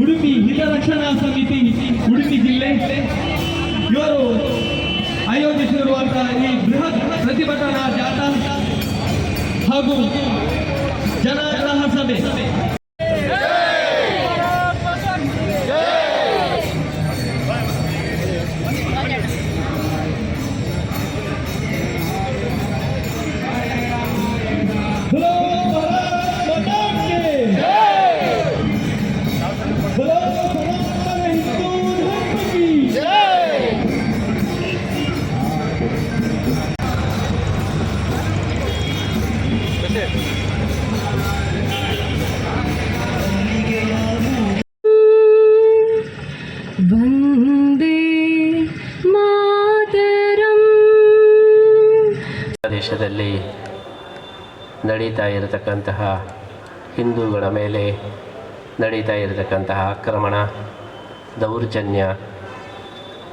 ಉಡುಪಿ ಹಿತರಕ್ಷಣಾ ಸಮಿತಿ ಉಡುಪಿ ಜಿಲ್ಲೆ. ಇವರು ಆಯೋಜಿಸಿರುವಂತಹ ಈ ಬೃಹತ್ ಪ್ರತಿಭಟನಾ ಜಾಥಾ ಹಾಗೂ ಜನಾಗ್ರಹ ಸಭೆ. ಮಾತರಂ ದೇಶದಲ್ಲಿ ನಡೀತಾ ಇರತಕ್ಕಂತಹ ಹಿಂದೂಗಳ ಮೇಲೆ ನಡೀತಾ ಇರತಕ್ಕಂತಹ ಆಕ್ರಮಣ, ದೌರ್ಜನ್ಯ,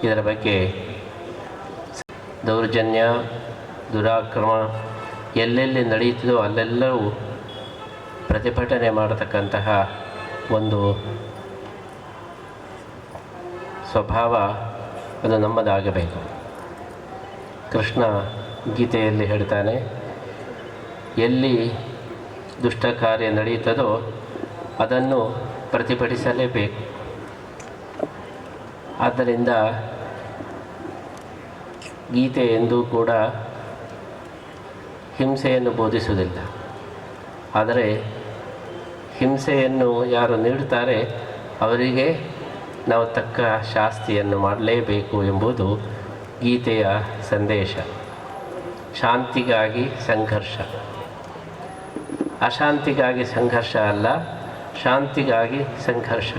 ಇದರ ಬಗ್ಗೆ ದೌರ್ಜನ್ಯ, ದುರಾಕ್ರಮ ಎಲ್ಲೆಲ್ಲಿ ನಡೀತದೋ ಅಲ್ಲೆಲ್ಲವೂ ಪ್ರತಿಭಟನೆ ಮಾಡತಕ್ಕಂತಹ ಒಂದು ಸ್ವಭಾವ ಅದು ನಮ್ಮದಾಗಬೇಕು. ಕೃಷ್ಣ ಗೀತೆಯಲ್ಲಿ ಹೇಳ್ತಾನೆ, ಎಲ್ಲಿ ದುಷ್ಟ ಕಾರ್ಯ ನಡೆಯುತ್ತದೋ ಅದನ್ನು ಪ್ರತಿಭಟಿಸಲೇಬೇಕು. ಆದ್ದರಿಂದ ಗೀತೆ ಎಂದೂ ಕೂಡ ಹಿಂಸೆಯನ್ನು ಬೋಧಿಸುವುದಿಲ್ಲ. ಆದರೆ ಹಿಂಸೆಯನ್ನು ಯಾರು ನೀಡುತ್ತಾರೆ ಅವರಿಗೆ ನಾವು ತಕ್ಕ ಶಾಸ್ತಿಯನ್ನು ಮಾಡಲೇಬೇಕು ಎಂಬುದು ಗೀತೆಯ ಸಂದೇಶ. ಶಾಂತಿಗಾಗಿ ಸಂಘರ್ಷ. ಅಶಾಂತಿಗಾಗಿ ಸಂಘರ್ಷ ಅಲ್ಲ, ಶಾಂತಿಗಾಗಿ ಸಂಘರ್ಷ.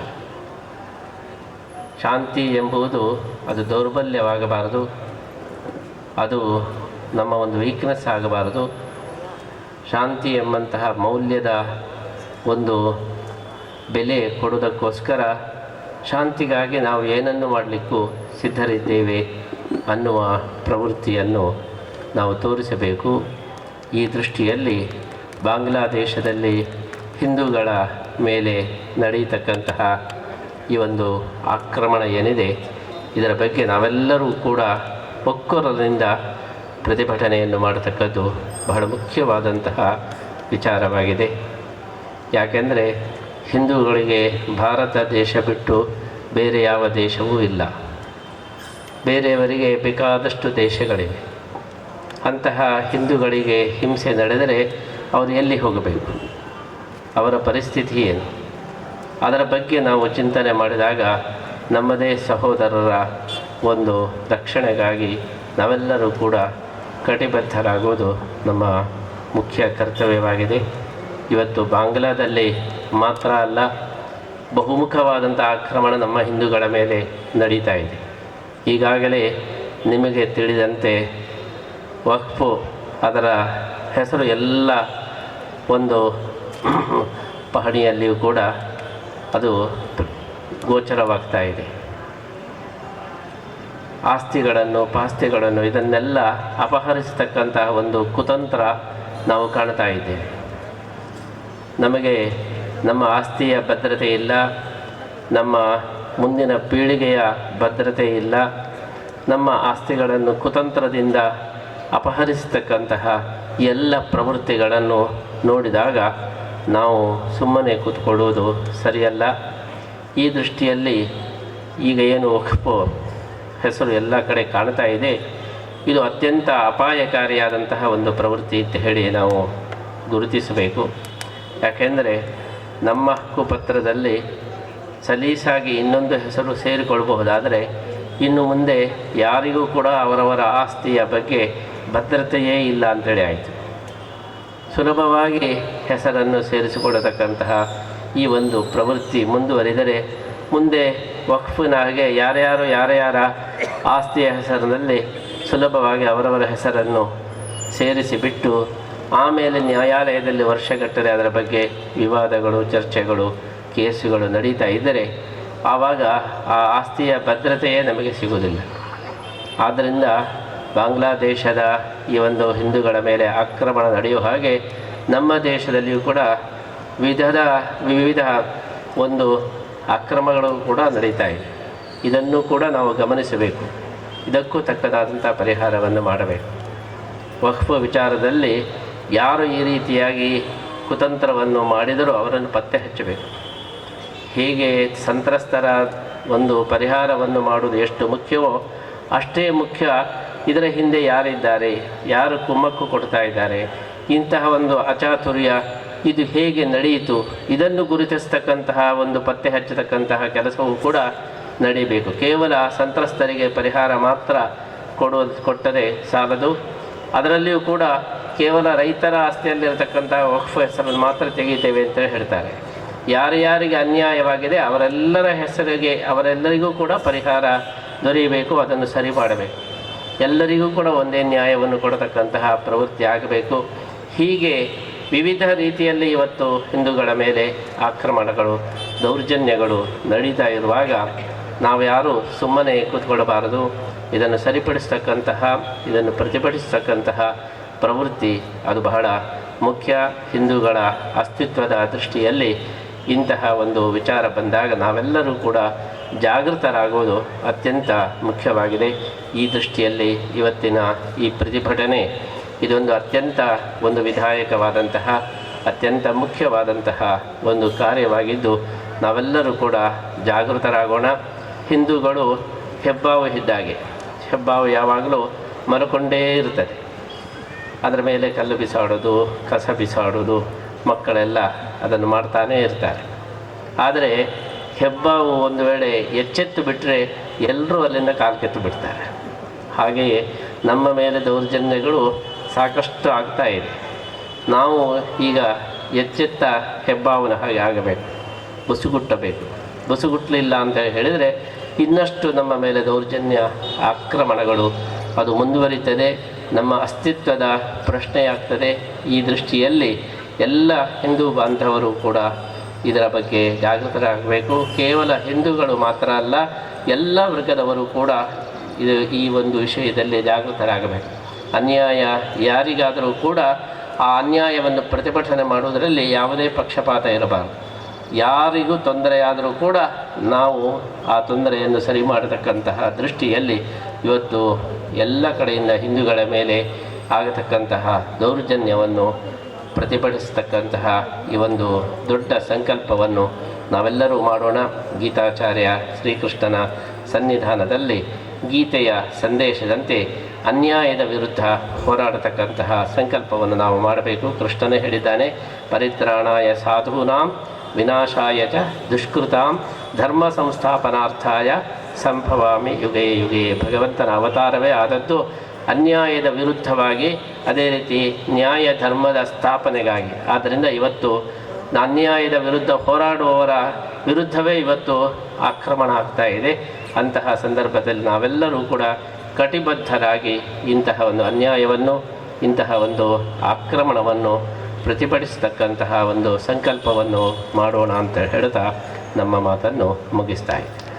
ಶಾಂತಿ ಎಂಬುದು ಅದು ದೌರ್ಬಲ್ಯವಾಗಬಾರದು, ಅದು ನಮ್ಮ ಒಂದು ವೀಕ್ನೆಸ್ ಆಗಬಾರದು. ಶಾಂತಿ ಎಂಬಂತಹ ಮೌಲ್ಯದ ಒಂದು ಬೆಲೆ ಕೊಡುವುದಕ್ಕೋಸ್ಕರ ಶಾಂತಿಗಾಗಿ ನಾವು ಏನನ್ನು ಮಾಡಲಿಕ್ಕೂ ಸಿದ್ಧರಿದ್ದೇವೆ ಅನ್ನುವ ಪ್ರವೃತ್ತಿಯನ್ನು ನಾವು ತೋರಿಸಬೇಕು. ಈ ದೃಷ್ಟಿಯಲ್ಲಿ ಬಾಂಗ್ಲಾದೇಶದಲ್ಲಿ ಹಿಂದೂಗಳ ಮೇಲೆ ನಡೆಯತಕ್ಕಂತಹ ಈ ಒಂದು ಆಕ್ರಮಣ ಏನಿದೆ, ಇದರ ಬಗ್ಗೆ ನಾವೆಲ್ಲರೂ ಕೂಡ ಒಕ್ಕೊರಲಿಂದ ಪ್ರತಿಭಟನೆಯನ್ನು ಮಾಡತಕ್ಕದ್ದು ಬಹಳ ಮುಖ್ಯವಾದಂತಹ ವಿಚಾರವಾಗಿದೆ. ಯಾಕೆಂದರೆ ಹಿಂದೂಗಳಿಗೆ ಭಾರತ ದೇಶ ಬಿಟ್ಟು ಬೇರೆ ಯಾವ ದೇಶವೂ ಇಲ್ಲ. ಬೇರೆಯವರಿಗೆ ಬೇಕಾದಷ್ಟು ದೇಶಗಳಿವೆ. ಅಂತಹ ಹಿಂದೂಗಳಿಗೆ ಹಿಂಸೆ ನಡೆದರೆ ಅವರು ಎಲ್ಲಿ ಹೋಗಬೇಕು? ಅವರ ಪರಿಸ್ಥಿತಿ ಏನು? ಅದರ ಬಗ್ಗೆ ನಾವು ಚಿಂತನೆ ಮಾಡಿದಾಗ ನಮ್ಮದೇ ಸಹೋದರರ ಒಂದು ರಕ್ಷಣೆಗಾಗಿ ನಾವೆಲ್ಲರೂ ಕೂಡ ಕಟಿಬದ್ಧರಾಗುವುದು ನಮ್ಮ ಮುಖ್ಯ ಕರ್ತವ್ಯವಾಗಿದೆ. ಇವತ್ತು ಬಾಂಗ್ಲಾದಲ್ಲಿ ಮಾತ್ರ ಅಲ್ಲ ಬಹುಮುಖವಾದಂಥ ಆಕ್ರಮಣ ನಮ್ಮ ಹಿಂದೂಗಳ ಮೇಲೆ ನಡೀತಾ ಇದೆ. ಈಗಾಗಲೇ ನಿಮಗೆ ತಿಳಿದಂತೆ ವಕ್ಫು ಅದರ ಹೆಸರು ಎಲ್ಲ ಒಂದು ಪಹಣಿಯಲ್ಲಿಯೂ ಕೂಡ ಅದು ಗೋಚರವಾಗ್ತಾ ಇದೆ. ಆಸ್ತಿಗಳನ್ನು, ಪಾಸ್ತಿಗಳನ್ನು ಇದನ್ನೆಲ್ಲ ಅಪಹರಿಸತಕ್ಕಂತಹ ಒಂದು ಕುತಂತ್ರ ನಾವು ಕಾಣ್ತಾ ಇದ್ದೇವೆ. ನಮಗೆ ನಮ್ಮ ಆಸ್ತಿಯ ಭದ್ರತೆ ಇಲ್ಲ, ನಮ್ಮ ಮುಂದಿನ ಪೀಳಿಗೆಯ ಭದ್ರತೆ ಇಲ್ಲ, ನಮ್ಮ ಆಸ್ತಿಗಳನ್ನು ಕುತಂತ್ರದಿಂದ ಅಪಹರಿಸತಕ್ಕಂತಹ ಎಲ್ಲ ಪ್ರವೃತ್ತಿಗಳನ್ನು ನೋಡಿದಾಗ ನಾವು ಸುಮ್ಮನೆ ಕೂತ್ಕೊಳ್ಳುವುದು ಸರಿಯಲ್ಲ. ಈ ದೃಷ್ಟಿಯಲ್ಲಿ ಈಗ ಏನು ವಕ್ಫು ಹೆಸರು ಎಲ್ಲ ಕಡೆ ಕಾಣ್ತಾ ಇದೆ. ಇದು ಅತ್ಯಂತ ಅಪಾಯಕಾರಿಯಾದಂತಹ ಒಂದು ಪ್ರವೃತ್ತಿ ಅಂತ ಹೇಳಿ ನಾವು ಗುರುತಿಸಬೇಕು. ಯಾಕೆಂದರೆ ನಮ್ಮ ಹಕ್ಕುಪತ್ರದಲ್ಲಿ ಸಲೀಸಾಗಿ ಇನ್ನೊಂದು ಹೆಸರು ಸೇರಿಕೊಳ್ಳಬಹುದಾದರೆ ಇನ್ನು ಮುಂದೆ ಯಾರಿಗೂ ಕೂಡ ಅವರವರ ಆಸ್ತಿಯ ಬಗ್ಗೆ ಭದ್ರತೆಯೇ ಇಲ್ಲ ಅಂತೇಳಿ ಆಯಿತು. ಸುಲಭವಾಗಿ ಹೆಸರನ್ನು ಸೇರಿಸಿಕೊಳ್ಳತಕ್ಕಂತಹ ಈ ಒಂದು ಪ್ರವೃತ್ತಿ ಮುಂದುವರಿದರೆ ಮುಂದೆ ವಕ್ಫಿನ ಹಾಗೆ ಯಾರ್ಯಾರು ಯಾರ್ಯಾರ ಆಸ್ತಿಯ ಹೆಸರಿನಲ್ಲಿ ಸುಲಭವಾಗಿ ಅವರವರ ಹೆಸರನ್ನು ಸೇರಿಸಿ ಬಿಟ್ಟು ಆಮೇಲೆ ನ್ಯಾಯಾಲಯದಲ್ಲಿ ವರ್ಷಗಟ್ಟಲೆ ಅದರ ಬಗ್ಗೆ ವಿವಾದಗಳು, ಚರ್ಚೆಗಳು, ಕೇಸುಗಳು ನಡೀತಾ ಇದ್ದರೆ ಆವಾಗ ಆ ಆಸ್ತಿಯ ಭದ್ರತೆಯೇ ನಮಗೆ ಸಿಗುವುದಿಲ್ಲ. ಆದ್ದರಿಂದ ಬಾಂಗ್ಲಾದೇಶದ ಈ ಒಂದು ಹಿಂದೂಗಳ ಮೇಲೆ ಆಕ್ರಮಣ ನಡೆಯುವ ಹಾಗೆ ನಮ್ಮ ದೇಶದಲ್ಲಿಯೂ ಕೂಡ ವಿಧದ, ವಿವಿಧ ಒಂದು ಅಕ್ರಮಗಳು ಕೂಡ ನಡೀತಾ ಇದೆ. ಇದನ್ನು ಕೂಡ ನಾವು ಗಮನಿಸಬೇಕು. ಇದಕ್ಕೂ ತಕ್ಕದಾದಂಥ ಪರಿಹಾರವನ್ನು ಮಾಡಬೇಕು. ವಕ್ಫ್ ವಿಚಾರದಲ್ಲಿ ಯಾರು ಈ ರೀತಿಯಾಗಿ ಕುತಂತ್ರವನ್ನು ಮಾಡಿದರೂ ಅವರನ್ನು ಪತ್ತೆ ಹಚ್ಚಬೇಕು. ಹೀಗೆ ಸಂತ್ರಸ್ತರ ಒಂದು ಪರಿಹಾರವನ್ನು ಮಾಡುವುದು ಎಷ್ಟು ಮುಖ್ಯವೋ ಅಷ್ಟೇ ಮುಖ್ಯ. ಇದರ ಹಿಂದೆ ಯಾರಿದ್ದಾರೆ? ಯಾರು ಕುಮ್ಮಕ್ಕು ಕೊಡ್ತಾ ಇದ್ದಾರೆ? ಇಂತಹ ಒಂದು ಅಚಾತುರ್ಯ ಇದು ಹೇಗೆ ನಡೆಯಿತು? ಇದನ್ನು ಗುರುತಿಸ್ತಕ್ಕಂತಹ ಒಂದು ಪತ್ತೆ ಹಚ್ಚತಕ್ಕಂತಹ ಕೆಲಸವೂ ಕೂಡ ನಡೀಬೇಕು. ಕೇವಲ ಸಂತ್ರಸ್ತರಿಗೆ ಪರಿಹಾರ ಮಾತ್ರ ಕೊಡುವ ಕೊಟ್ಟರೆ ಸಾಲದು. ಅದರಲ್ಲಿಯೂ ಕೂಡ ಕೇವಲ ರೈತರ ಆಸ್ತಿಯಲ್ಲಿರತಕ್ಕಂಥ ವಕ್ಫ್ ಹೆಸರನ್ನು ಮಾತ್ರ ತೆಗೀತೇವೆ ಅಂತ ಹೇಳ್ತಾರೆ. ಯಾರ್ಯಾರಿಗೆ ಅನ್ಯಾಯವಾಗಿದೆ ಅವರೆಲ್ಲರ ಹೆಸರಿಗೆ, ಅವರೆಲ್ಲರಿಗೂ ಕೂಡ ಪರಿಹಾರ ದೊರೆಯಬೇಕು, ಅದನ್ನು ಸರಿ ಮಾಡಬೇಕು. ಎಲ್ಲರಿಗೂ ಕೂಡ ಒಂದೇ ನ್ಯಾಯವನ್ನು ಕೊಡತಕ್ಕಂತಹ ಪ್ರವೃತ್ತಿ ಆಗಬೇಕು. ಹೀಗೆ ವಿವಿಧ ರೀತಿಯಲ್ಲಿ ಇವತ್ತು ಹಿಂದೂಗಳ ಮೇಲೆ ಆಕ್ರಮಣಗಳು, ದೌರ್ಜನ್ಯಗಳು ನಡೀತಾ ಇರುವಾಗ ನಾವು ಯಾರು ಸುಮ್ಮನೆ ಕೂತ್ಕೊಳ್ಳಬಾರದು. ಇದನ್ನು ಸರಿಪಡಿಸ್ತಕ್ಕಂತಹ, ಇದನ್ನು ಪ್ರತಿಭಟಿಸ್ತಕ್ಕಂತಹ ಪ್ರವೃತ್ತಿ ಅದು ಬಹಳ ಮುಖ್ಯ ಹಿಂದೂಗಳ ಅಸ್ತಿತ್ವದ ದೃಷ್ಟಿಯಲ್ಲಿ ಇಂತಹ ಒಂದು ವಿಚಾರ ಬಂದಾಗ ನಾವೆಲ್ಲರೂ ಕೂಡ ಜಾಗೃತರಾಗುವುದು ಅತ್ಯಂತ ಮುಖ್ಯವಾಗಿದೆ. ಈ ದೃಷ್ಟಿಯಲ್ಲಿ ಇವತ್ತಿನ ಈ ಪ್ರತಿಭಟನೆ ಇದೊಂದು ಅತ್ಯಂತ ಒಂದು ವಿಧಾಯಕವಾದಂತಹ, ಅತ್ಯಂತ ಮುಖ್ಯವಾದಂತಹ ಒಂದು ಕಾರ್ಯವಾಗಿದ್ದು ನಾವೆಲ್ಲರೂ ಕೂಡ ಜಾಗೃತರಾಗೋಣ. ಹಿಂದೂಗಳು ಹೆಬ್ಬಾವು ಇದ್ದಾಗೆ ಹೆಬ್ಬಾವು ಯಾವಾಗಲೂ ಮರುಕೊಂಡೇ ಇರ್ತದೆ ಅದರ ಮೇಲೆ ಕಲ್ಲು ಬಿಸಾಡೋದು, ಕಸ ಬಿಸಾಡೋದು, ಮಕ್ಕಳೆಲ್ಲ ಅದನ್ನು ಮಾಡ್ತಾನೇ ಇರ್ತಾರೆ. ಆದರೆ ಹೆಬ್ಬಾವು ಒಂದು ವೇಳೆ ಎಚ್ಚೆತ್ತು ಬಿಟ್ಟರೆ ಎಲ್ಲರೂ ಅಲ್ಲಿಂದ ಕಾಲು ಕೆತ್ತು ಬಿಡ್ತಾರೆ. ಹಾಗೆಯೇ ನಮ್ಮ ಮೇಲೆ ದೌರ್ಜನ್ಯಗಳು ಸಾಕಷ್ಟು ಆಗ್ತಾ ಇದೆ. ನಾವು ಈಗ ಎಚ್ಚೆತ್ತ ಹೆಬ್ಬಾವನ ಹಾಗೆ ಆಗಬೇಕು, ಬುಸುಗುಟ್ಟಬೇಕು. ಬುಸುಗುಟ್ಟಲಿಲ್ಲ ಅಂತ ಹೇಳಿದರೆ ಇನ್ನಷ್ಟು ನಮ್ಮ ಮೇಲೆ ದೌರ್ಜನ್ಯ, ಆಕ್ರಮಣಗಳು ಅದು ಮುಂದುವರಿತದೆ. ನಮ್ಮ ಅಸ್ತಿತ್ವದ ಪ್ರಶ್ನೆಯಾಗ್ತದೆ ಈ ದೃಷ್ಟಿಯಲ್ಲಿ ಎಲ್ಲ ಹಿಂದೂ ಬಾಂಧವರು ಕೂಡ ಇದರ ಬಗ್ಗೆ ಜಾಗೃತರಾಗಬೇಕು. ಕೇವಲ ಹಿಂದೂಗಳು ಮಾತ್ರ ಅಲ್ಲ, ಎಲ್ಲ ವರ್ಗದವರು ಕೂಡ ಇದು ಈ ಒಂದು ವಿಷಯದಲ್ಲಿ ಜಾಗೃತರಾಗಬೇಕು. ಅನ್ಯಾಯ ಯಾರಿಗಾದರೂ ಕೂಡ ಆ ಅನ್ಯಾಯವನ್ನು ಪ್ರತಿಭಟನೆ ಮಾಡುವುದರಲ್ಲಿ ಯಾವುದೇ ಪಕ್ಷಪಾತ ಇರಬಾರದು. ಯಾರಿಗೂ ತೊಂದರೆಯಾದರೂ ಕೂಡ ನಾವು ಆ ತೊಂದರೆಯನ್ನು ಸರಿ ಮಾಡತಕ್ಕಂತಹ ದೃಷ್ಟಿಯಲ್ಲಿ ಇವತ್ತು ಎಲ್ಲ ಕಡೆಯಿಂದ ಹಿಂದೂಗಳ ಮೇಲೆ ಆಗತಕ್ಕಂತಹ ದೌರ್ಜನ್ಯವನ್ನು ಪ್ರತಿಭಟಿಸತಕ್ಕಂತಹ ಈ ಒಂದು ದೊಡ್ಡ ಸಂಕಲ್ಪವನ್ನು ನಾವೆಲ್ಲರೂ ಮಾಡೋಣ. ಗೀತಾಚಾರ್ಯ ಶ್ರೀಕೃಷ್ಣನ ಸನ್ನಿಧಾನದಲ್ಲಿ ಗೀತೆಯ ಸಂದೇಶದಂತೆ ಅನ್ಯಾಯದ ವಿರುದ್ಧ ಹೋರಾಡತಕ್ಕಂತಹ ಸಂಕಲ್ಪವನ್ನು ನಾವು ಮಾಡಬೇಕು. ಕೃಷ್ಣನೇ ಹೇಳಿದ್ದಾನೆ, ಪರಿತ್ರಾಣಾಯ ಸಾಧೂನಾಂ ವಿನಾಶಾಯ ಚ ದುಷ್ಕೃತಾಂ ಧರ್ಮ ಸಂಸ್ಥಾಪನಾರ್ಥಾಯ ಸಂಭವಾಮಿ ಯುಗೇ ಯುಗೇ ಭಗವಂತನ ಅವತಾರವೇ ಆದದ್ದು ಅನ್ಯಾಯದ ವಿರುದ್ಧವಾಗಿ ಅದೇ ರೀತಿ ನ್ಯಾಯ ಧರ್ಮದ ಸ್ಥಾಪನೆಗಾಗಿ. ಆದ್ದರಿಂದ ಇವತ್ತು ಅನ್ಯಾಯದ ವಿರುದ್ಧ ಹೋರಾಡುವವರ ವಿರುದ್ಧವೇ ಇವತ್ತು ಆಕ್ರಮಣ ಆಗ್ತಾ ಇದೆ. ಅಂತಹ ಸಂದರ್ಭದಲ್ಲಿ ನಾವೆಲ್ಲರೂ ಕೂಡ ಕಟಿಬದ್ಧರಾಗಿ ಇಂತಹ ಒಂದು ಅನ್ಯಾಯವನ್ನು, ಇಂತಹ ಒಂದು ಆಕ್ರಮಣವನ್ನು ಪ್ರತಿಭಟಿಸತಕ್ಕಂತಹ ಒಂದು ಸಂಕಲ್ಪವನ್ನು ಮಾಡೋಣ ಅಂತ ಹೇಳ್ತಾ ನಮ್ಮ ಮಾತನ್ನು ಮುಗಿಸ್ತಾ ಇದ್ದೀನಿ